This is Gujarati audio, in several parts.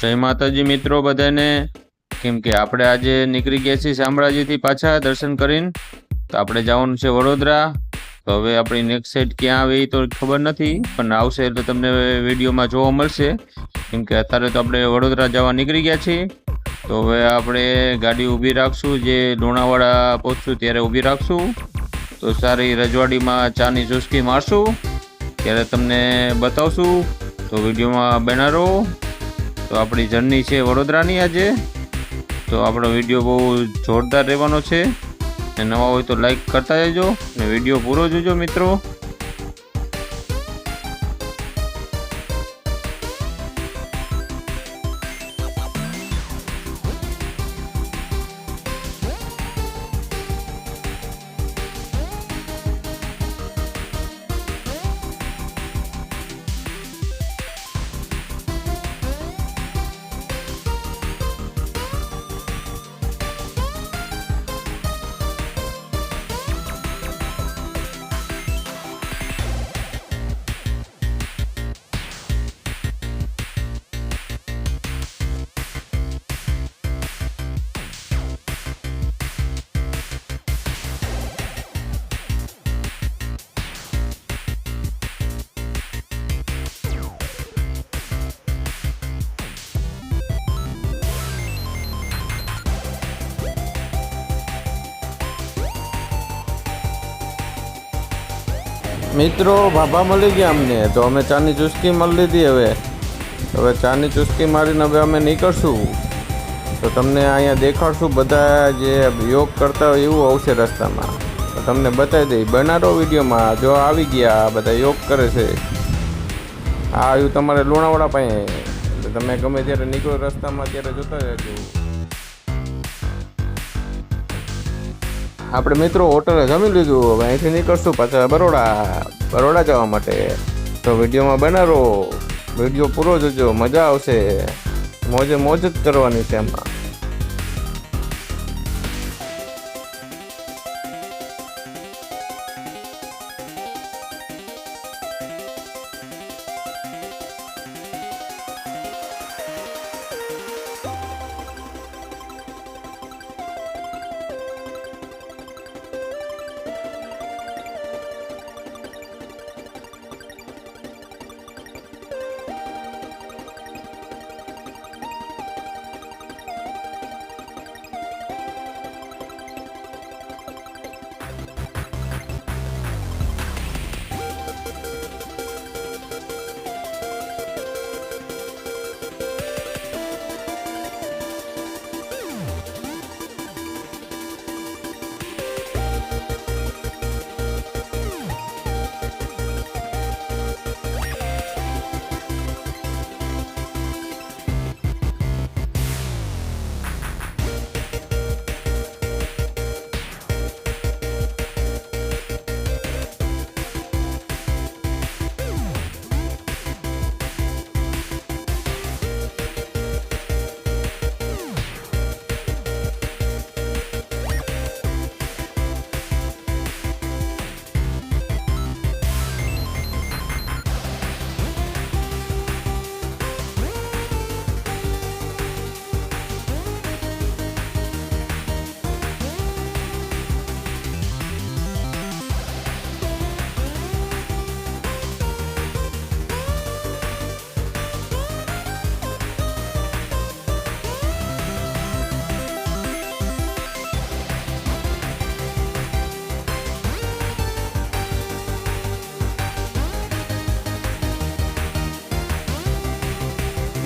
જય માતાજી મિત્રો બધાને. કેમ કે આપણે આજે નીકળી ગયા છીએ શામળાજીથી પાછા દર્શન કરીને. તો આપણે જવાનું છે વડોદરા. તો હવે આપણી નેક્સ્ટ સાઈડ ક્યાં આવે એ તો ખબર નથી, પણ આવશે એટલે તમને વિડીયોમાં જોવા મળશે. કેમ કે અત્યારે તો આપણે વડોદરા જવા નીકળી ગયા છીએ. તો હવે આપણે ગાડી ઊભી રાખશું, જે લોણાવાડા પહોંચશું ત્યારે ઊભી રાખશું. તો સારી રજવાડીમાં ચાની ચુસ્કી મારશું. ત્યારે તમને બતાવશું. તો વિડીયોમાં બના રહો. તો આપણી જર્ની છે વડોદરાની આજે. તો આપણો વીડિયો બહુ જોરદાર રહેવાનો છે. ને નવા હોય તો લાઈક કરતા જજો ને વીડિયો પૂરો જોજો મિત્રો. મિત્રો ભાભા મળી ગયા અમને. તો અમે ચાની ચુસ્કી મળી લીધી હવે. હવે ચાની ચુસ્કી મારીને હવે અમે નીકળશું. તો તમને અહીંયા દેખાડશું બધા જે યોગ કરતા હોય એવું આવશે રસ્તામાં. તો તમને બતાવી દઈ, બનારો વિડીયોમાં જો આવી ગયા બધા યોગ કરે છે. આ આવ્યું તમારે લુણાવાડા પાસે. એટલે તમે ગમે ત્યારે નીકળો રસ્તામાં, ત્યારે જોતા રહેજો. આપણે મિત્રો હોટલે જમી લીધું. હવે અહીંથી નીકળશું પાછા બરોડા. બરોડા જવા માટે. તો વિડીયોમાં બનારો. વીડિયો પૂરો જોજો. મજા આવશે. મોજે મોજ જ કરવાની છે એમાં.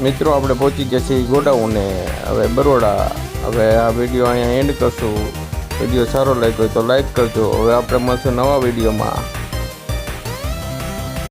મિત્રો, આપણે પહોંચી ગયા છીએ ગોડાઉને. હવે બરોડા. હવે આ વીડિયો અહીંયા એન્ડ કરશું. વીડિયો સારો લાગ્યો તો લાઈક કરજો. હવે આપણે મળશું નવા વિડીયોમાં